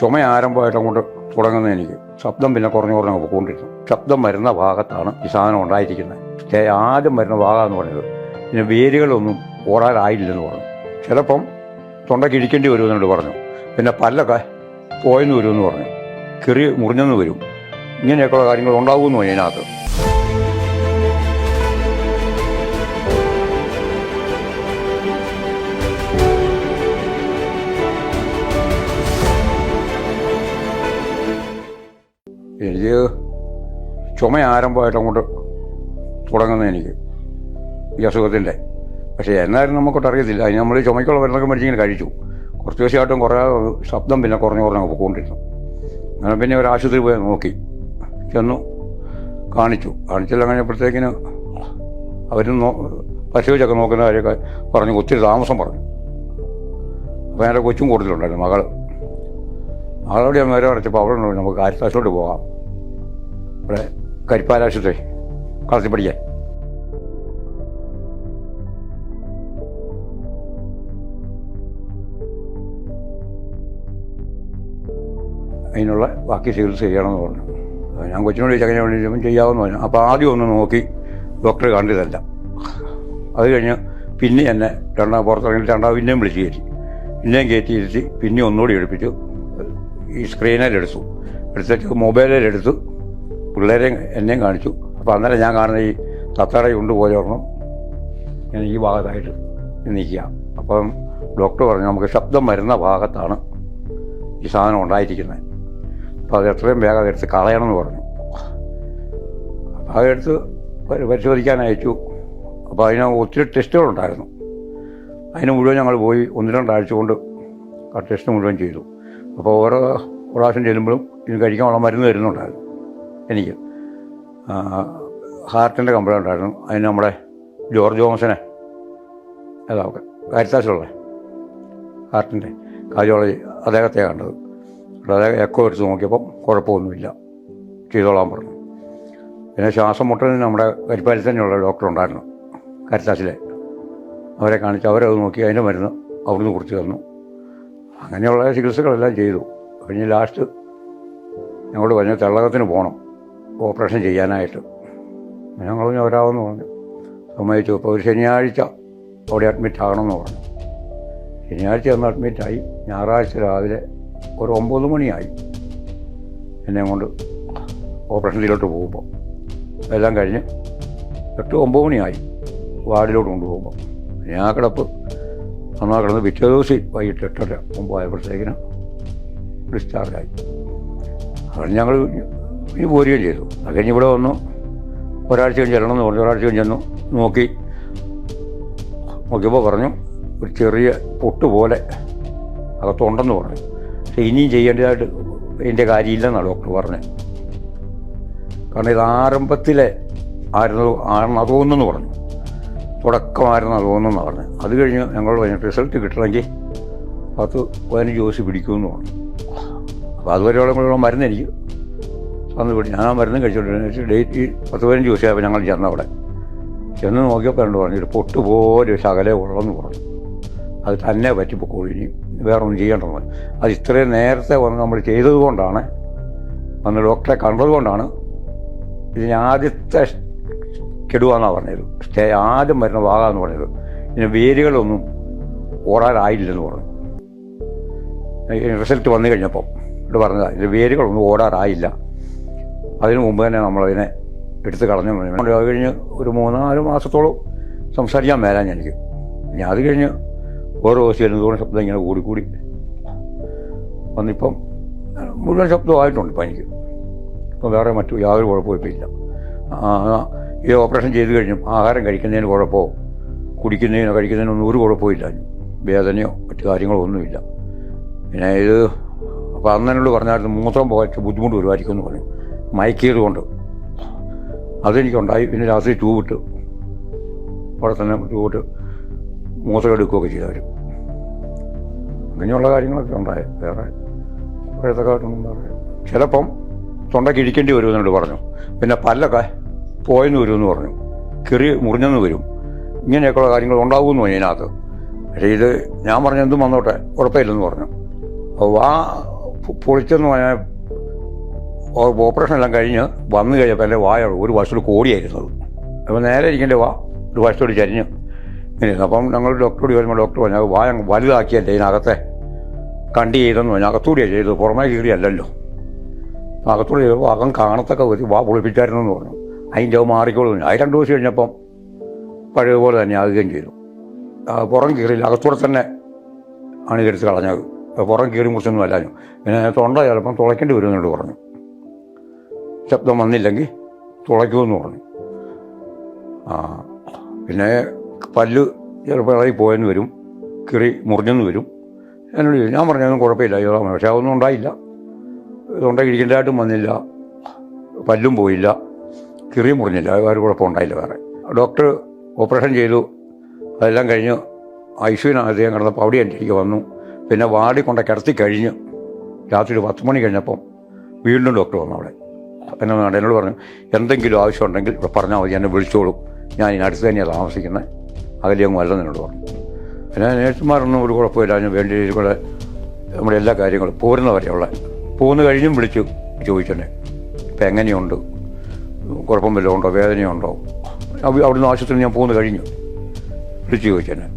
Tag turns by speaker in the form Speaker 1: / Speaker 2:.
Speaker 1: ചുമ ആരംഭമായിട്ട് അങ്ങോട്ട് തുടങ്ങുന്ന എനിക്ക് ശബ്ദം പിന്നെ കുറഞ്ഞു കുറഞ്ഞു പോയിക്കൊണ്ടിരുന്നു. ശബ്ദം വരുന്ന ഭാഗത്താണ് ഈ സാധനം ഉണ്ടായിരിക്കുന്നത്. ആദ്യം വരുന്ന ഭാഗമെന്ന് പറയുന്നത് പിന്നെ വേരുകളൊന്നും ഓടാറായില്ലെന്ന് പറഞ്ഞു. ചിലപ്പം തൊണ്ടയ്ക്ക് ഇരിക്കേണ്ടി വരുമെന്നുണ്ട് പറഞ്ഞു. പിന്നെ പല്ലൊക്കെ പോയെന്ന് വരുമെന്ന് പറഞ്ഞു. കിറി മുറിഞ്ഞെന്ന് വരും. ഇങ്ങനെയൊക്കെയുള്ള കാര്യങ്ങൾ ഉണ്ടാകുമെന്ന് പറഞ്ഞു ഇതിനകത്ത്. എനിക്ക് ചുമ ആരംഭമായിട്ട് അങ്ങോട്ട് തുടങ്ങുന്നത് എനിക്ക് ഈ അസുഖത്തിന്റെ. പക്ഷേ എന്നാലും നമുക്കൊട്ട് അറിയത്തില്ല. അതിന് നമ്മൾ ചുമയ്ക്കുള്ള മരുന്നൊക്കെ മേടിച്ചിങ്ങനെ കഴിച്ചു. കുറച്ച് ദിവസമായിട്ടും കുറേ ശബ്ദം പിന്നെ കുറഞ്ഞു കുറഞ്ഞ് പോയിക്കൊണ്ടിരുന്നു അങ്ങനെ പിന്നെ ഒരു ആശുപത്രി പോയി നോക്കി. ചെന്നു. കാണിച്ചു. കാണിച്ചെല്ലാം കഴിഞ്ഞപ്പോഴത്തേക്കിന് അവർ നോ പരിശോധിച്ചൊക്കെ നോക്കുന്ന കാര്യമൊക്കെ പറഞ്ഞു. ഒത്തിരി താമസം പറഞ്ഞു. അപ്പോൾ എന്റെ കൊച്ചും കൂടുതലുണ്ടായിരുന്നു മകൾ മകളോട് ഞാൻ നേരെ അടച്ചപ്പോൾ അവിടെ നമുക്ക് കാര്യത്താശോട്ട് പോകാം. ഇവിടെ കരിപ്പാലാശുപത്രി കളത്തിൽ പഠിക്കാൻ. അതിനുള്ള ബാക്കി ചികിത്സ ചെയ്യണമെന്ന് പറഞ്ഞു. ഞാൻ കൊച്ചിനോട് ചോദിച്ചു അങ്ങനെ വേണ്ടി ചെയ്യാമെന്ന് പറഞ്ഞു. അപ്പോൾ ആദ്യം ഒന്ന് നോക്കി ഡോക്ടറെ കണ്ടതല്ല അത് കഴിഞ്ഞ് പിന്നെ എന്നെ രണ്ടാം പുറത്തിറങ്ങി രണ്ടാം പിന്നെയും വിളിച്ച് കയറ്റി. പിന്നെയും കയറ്റി ഇരുത്തി പിന്നെ ഒന്നുകൂടി എടുപ്പിച്ചു. ഈ സ്ക്രീനിലെടുത്തു. എടുത്തിട്ട് മൊബൈലിലെടുത്തു. പിള്ളേരെ എന്നെയും കാണിച്ചു. അപ്പോൾ അന്നേരം ഞാൻ കാണുന്ന ഈ തത്തട പോലെ ഒരെണ്ണം ഇങ്ങനെ ഈ ഭാഗത്തായിട്ട് നിൽക്കുക. അപ്പം ഡോക്ടർ പറഞ്ഞു നമുക്ക് ശബ്ദം വരുന്ന ഭാഗത്താണ് ഈ സാധനം ഉണ്ടായിരിക്കുന്നത്. അപ്പോൾ അത് എത്രയും വേഗം അതെടുത്ത് കളയണമെന്ന് പറഞ്ഞു. അപ്പോൾ അതെടുത്ത് പരിശോധിക്കാൻ അയച്ചു. അപ്പോൾ അതിന് ഒത്തിരി ടെസ്റ്റുകളുണ്ടായിരുന്നു. അതിന് മുഴുവൻ ഞങ്ങൾ പോയി ഒന്ന് രണ്ടാഴ്ച കൊണ്ട് ആ ടെസ്റ്റ് മുഴുവൻ ചെയ്തു. അപ്പോൾ ഓരോ പ്രാവശ്യം ചെല്ലുമ്പോഴും ഇതിന് കഴിക്കാനുള്ള മരുന്ന് തരുന്നുണ്ടായിരുന്നു. എനിക്ക് ഹാർട്ടിന്റെ കംപ്ലൈന്റ് ഉണ്ടായിരുന്നു. അതിന് നമ്മുടെ ജോർജ് ജോൺസനെ ഏതാ കാരിത്താസിലുള്ള ഹാർട്ടിന്റെ കാർഡിയോളജി അദ്ദേഹത്തെ കണ്ടത്. അദ്ദേഹം എക്കോ എടുത്ത് നോക്കിയപ്പം കുഴപ്പമൊന്നുമില്ല. ചെയ്തോളാൻ പറഞ്ഞു. പിന്നെ ശ്വാസം മുട്ടലിന് നമ്മുടെ കരിപ്പാലിൽ തന്നെയുള്ള ഡോക്ടർ ഉണ്ടായിരുന്നു കരിത്താശിലെ അവരെ കാണിച്ച് അവരത് നോക്കി അതിന്റെ മരുന്ന് അവിടുന്ന് കുറിച്ച് തന്നു. അങ്ങനെയുള്ള ചികിത്സകളെല്ലാം ചെയ്തു. കഴിഞ്ഞ് ലാസ്റ്റ് ഞങ്ങളോട് പറഞ്ഞ തെള്ളകത്തിന് പോകണം ഓപ്പറേഷൻ ചെയ്യാനായിട്ട്. ഞങ്ങൾ പറഞ്ഞു വരാമെന്ന് പറഞ്ഞു. സമ്മതിച്ചു. അപ്പോൾ ഒരു ശനിയാഴ്ച അവിടെ അഡ്മിറ്റ് ആകണമെന്ന് പറഞ്ഞു. ശനിയാഴ്ച ഒന്ന് അഡ്മിറ്റായി ഞായറാഴ്ച രാവിലെ ഒരു ഒമ്പത് മണിയായി എന്നെ കൊണ്ട് ഓപ്പറേഷനിലോട്ട് പോകുമ്പോൾ. എല്ലാം കഴിഞ്ഞ് എട്ട് ഒമ്പത് മണിയായി വാർഡിലോട്ട് കൊണ്ടുപോകുമ്പോൾ. ഞാൻ കിടപ്പ് അന്നാ കിടന്ന് പിറ്റേ ദിവസം വൈകിട്ട് എട്ടര ഒമ്പതായപ്പോഴത്തേക്കിനും ഡിസ്ചാർജായി അതാണ് ഞങ്ങൾ ഇനി പോരുകയും ചെയ്തു. അത് കഴിഞ്ഞ് ഇവിടെ വന്നു. ഒരാഴ്ച കഴിഞ്ഞ് ചെല്ലണം എന്ന് പറഞ്ഞു. ഒരാഴ്ച കഴിഞ്ഞ് ചെന്നു. നോക്കി. നോക്കിയപ്പോൾ പറഞ്ഞു ഒരു ചെറിയ പൊട്ട് പോലെ അകത്തുണ്ടെന്ന് പറഞ്ഞു. പക്ഷെ ഇനിയും ചെയ്യേണ്ടതായിട്ട് ഇതിന്റെ കാര്യമില്ലെന്നാണ് ഡോക്ടർ പറഞ്ഞത്. കാരണം ഇത് ആരംഭത്തിലെ ആയിരുന്നു ആണെന്ന് തോന്നുന്നു പറഞ്ഞു. തുടക്കമായിരുന്നു തോന്നുന്നു പറഞ്ഞു. അത് കഴിഞ്ഞ് ഞങ്ങൾ പറഞ്ഞു റിസൾട്ട് കിട്ടണമെങ്കിൽ പത്ത് പതിനഞ്ച് ദിവസം പിടിക്കുമെന്ന് പറഞ്ഞു. അപ്പോൾ അതുവരെയുള്ള മരുന്നെനിക്ക് തന്നു പിടി ഞാൻ ആ മരുന്ന് കഴിച്ചുകൊണ്ടിരുന്ന ഡേറ്റ് പത്ത് പതിനഞ്ച് ദിവസമായപ്പോൾ ഞങ്ങൾ ചെന്ന അവിടെ. ചെന്ന് നോക്കിയപ്പോൾ രണ്ട് പറഞ്ഞു പൊട്ട് പോലെ ശകലേ ഉള്ളെന്ന് പറഞ്ഞു. അത് തന്നെ പറ്റിപ്പോക്കോളൂ ഇനി വേറെ ഒന്നും ചെയ്യേണ്ടെന്ന് പറഞ്ഞു. അത് ഇത്രയും നേരത്തെ വന്ന് നമ്മൾ ചെയ്തതുകൊണ്ടാണ് വന്ന് ഡോക്ടറെ കണ്ടത് കൊണ്ടാണ് ഇതിന് ആദ്യത്തെ കെടുവാന്നാണ് പറഞ്ഞത്. സ്റ്റേ ആദ്യം വരുന്ന ഭാഗമെന്ന് പറഞ്ഞത്. ഇതിന് വേരുകളൊന്നും ഓടാറായില്ലെന്ന് പറഞ്ഞു. റിസൾട്ട് വന്നു കഴിഞ്ഞപ്പോൾ ഇവിടെ പറഞ്ഞതാണ് ഇതിന് വേരുകളൊന്നും ഓടാറായില്ല. അതിനു മുമ്പ് തന്നെ നമ്മളതിനെ എടുത്ത് കളഞ്ഞു. അത് കഴിഞ്ഞ് ഒരു മൂന്നാൽ മാസത്തോളം സംസാരിക്കാൻ മേലാൻ എനിക്ക്. ഞാൻ അത് കഴിഞ്ഞ് ഓരോ ദിവസം എന്നതോടെ ശബ്ദം ഇങ്ങനെ കൂടിക്കൂടി. വന്നിപ്പം മുഴുവൻ ശബ്ദമായിട്ടുണ്ട് ഇപ്പം എനിക്ക്. ഇപ്പം വേറെ മറ്റു യാതൊരു കുഴപ്പവും ഇപ്പം ഇല്ല ഈ ഓപ്പറേഷൻ ചെയ്ത് കഴിഞ്ഞും ആഹാരം കഴിക്കുന്നതിന് കുഴപ്പമോ? കുടിക്കുന്നതിനോ കഴിക്കുന്നതിനൊന്നും ഒരു കുഴപ്പമില്ല വേദനയോ മറ്റു കാര്യങ്ങളോ ഒന്നുമില്ല. പിന്നെ ഇത് അപ്പോൾ അന്നനോട് പറഞ്ഞായിരുന്നു മൂത്രം പോയിട്ട് ബുദ്ധിമുട്ട് വരുമായിരിക്കും എന്ന് പറഞ്ഞു. മയക്കിയത് കൊണ്ട് അതെനിക്കുണ്ടായി. പിന്നെ രാത്രി ട്യൂബിട്ട് അവിടെ തന്നെ ട്യൂബിട്ട് മൂത്രം എടുക്കുകയൊക്കെ ചെയ്തവർ അങ്ങനെയുള്ള കാര്യങ്ങളൊക്കെ ഉണ്ടായി. വേറെ എഴുത്തക്കാട്ടൊന്നും പറയാം ചിലപ്പം തൊണ്ടയ്ക്ക് ഇടിക്കേണ്ടി വരുമെന്നോട് പറഞ്ഞു. പിന്നെ പല്ലൊക്കെ പോയെന്ന് വരുമെന്ന് പറഞ്ഞു. കെറി മുറിഞ്ഞെന്ന് വരും. ഇങ്ങനെയൊക്കെയുള്ള കാര്യങ്ങൾ ഉണ്ടാകുമെന്ന് പറഞ്ഞു ഇതിനകത്ത്. പക്ഷേ ഇത് ഞാൻ പറഞ്ഞ എന്തും വന്നോട്ടെ കുഴപ്പമില്ലെന്ന് പറഞ്ഞു. അപ്പോൾ ആ പൊളിച്ചെന്ന് പറഞ്ഞാൽ ഓപ്പറേഷൻ എല്ലാം കഴിഞ്ഞ് വന്നു കഴിഞ്ഞപ്പോൾ എന്റെ വായ ഒരു വശത്തോട് കോടിയായിരുന്നത് അപ്പോൾ നേരെ ഇരിക്കേണ്ട വാ ഒരു വശത്തോട് ചരിഞ്ഞ് ഇങ്ങനെ. അപ്പം ഞങ്ങൾ ഡോക്ടറോട് ചോദിക്കുമ്പോൾ ഡോക്ടർ പറഞ്ഞു "അത് വായ വലുതാക്കിയല്ലേ ഇതിനകത്തെ? കണ്ടി ചെയ്തെന്ന് പറഞ്ഞു. അകത്തൂടിയാണ് ചെയ്തത് പുറമേ കീറിയല്ലല്ലോ. അകത്തൂടി ചെയ്തപ്പോൾ അകം കാണത്തൊക്കെ ഒരു വാ പൊളിപ്പിച്ചായിരുന്നു എന്ന് പറഞ്ഞു. അതിന്റെ മാറിക്കോളും അത് രണ്ട് ദിവസം കഴിഞ്ഞപ്പം പഴയതുപോലെ തന്നെ ആകുകയും ചെയ്തു. പുറം കീറിയില്ല അകത്തൂടെ തന്നെ ആണ് കരുത്ത് കളഞ്ഞത്. പുറം കീറി മുറിച്ചൊന്നും അല്ലാഞ്ഞു. പിന്നെ തൊണ്ട ചിലപ്പം തുളയ്ക്കേണ്ടി വരുമെന്നുണ്ട് പറഞ്ഞു. ശബ്ദം വന്നില്ലെങ്കിൽ തുളയ്ക്കുമെന്ന് പറഞ്ഞു. ആ പിന്നെ പല്ല് ചിലപ്പോൾ പോയെന്ന് വരും കിറി മുറിഞ്ഞെന്ന് വരും. എന്നോട് ഞാൻ പറഞ്ഞതൊന്നും കുഴപ്പമില്ല ഏതാ പക്ഷേ അതൊന്നും ഉണ്ടായില്ല. തൊണ്ട ഇരിക്കേണ്ടതായിട്ടും വന്നില്ല പല്ലും പോയില്ല കിറി മുറിഞ്ഞില്ല വേറെ കുഴപ്പമുണ്ടായില്ല വേറെ. ഡോക്ടർ ഓപ്പറേഷൻ ചെയ്തു അതെല്ലാം കഴിഞ്ഞ് ഐ ഐസിയുനകത്ത് ഞാൻ കിടന്നപ്പോൾ അവിടെ എനിക്ക് വന്നു. പിന്നെ വാടി കൊണ്ട കിടത്തി കഴിഞ്ഞ് രാത്രി ഒരു പത്ത് മണി കഴിഞ്ഞപ്പം വീണ്ടും ഡോക്ടർ വന്നു അവിടെ. എന്നെ വേണ്ട എന്നോട് പറഞ്ഞു എന്തെങ്കിലും ആവശ്യമുണ്ടെങ്കിൽ ഇവിടെ പറഞ്ഞാൽ മതി എന്നെ വിളിച്ചോളൂ. ഞാൻ ഇനി അടുത്ത് തന്നെയാണ് താമസിക്കുന്നത് അകലെയൊന്നും അല്ലെന്ന് എന്നോട് പറഞ്ഞു. പിന്നെ നേഴ്സുമാരൊന്നും ഒരു കുഴപ്പമില്ല. അതിന് വേണ്ടി കൂടെ നമ്മുടെ എല്ലാ കാര്യങ്ങളും പോരുന്ന വരെയുള്ള പോന്ന് കഴിഞ്ഞും വിളിച്ചു ചോദിച്ചെന്നെ. ഇപ്പം എങ്ങനെയുണ്ട്? കുഴപ്പം വല്ലതും ഉണ്ടോ? വേദനയുണ്ടോ? അവ- അവിടുന്ന് ആശുപത്രിയിൽ ഞാൻ പോന്ന് കഴിഞ്ഞു. വിളിച്ചു ചോദിച്ചെന്നെ.